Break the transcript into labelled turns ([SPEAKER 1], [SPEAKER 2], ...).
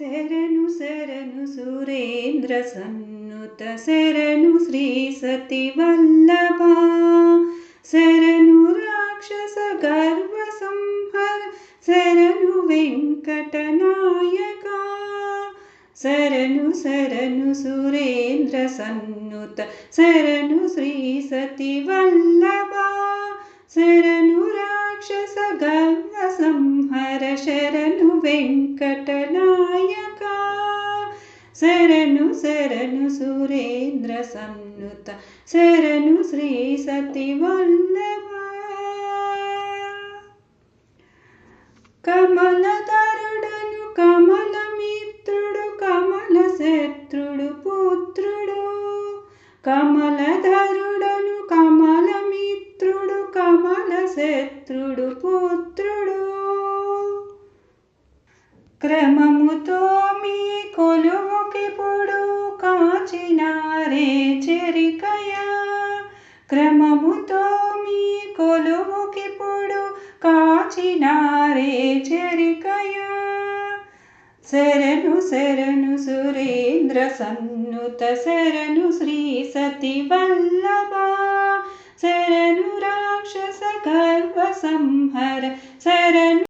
[SPEAKER 1] శరణు శరణు సురేంద్ర సన్నుత శరణు శ్రీ సతి వల్లభ శరణు రాక్షస గర్వ సంహర శరణు వెంకటనాయక శరణు శరణు సురేంద్ర సన్నుత శరణు శ్రీ సతి వల్లభ వెంకటనాయక. శరణు శరణు సురేంద్ర సన్నుత. శరణు శ్రీ సతి వల్లభ కమలధరుడను కమలమిత్రుడు కమల శత్రుడు పుత్రుడు. కమలధరుడను కమలమిత్రుడు కమల శత్రుడు పుత్రుడు. క్రమముతో మీ కొలువుకిప్పుడు కాచినారే చెరికయ. క్రమముతో మీ కొలువుకిప్పుడు కాచినారే చెరికయ. శరణు శరణు సురేంద్ర సన్నుత శరణు శ్రీ సతి వల్లభా శరణు రాక్షస గర్వ సంహర శరణు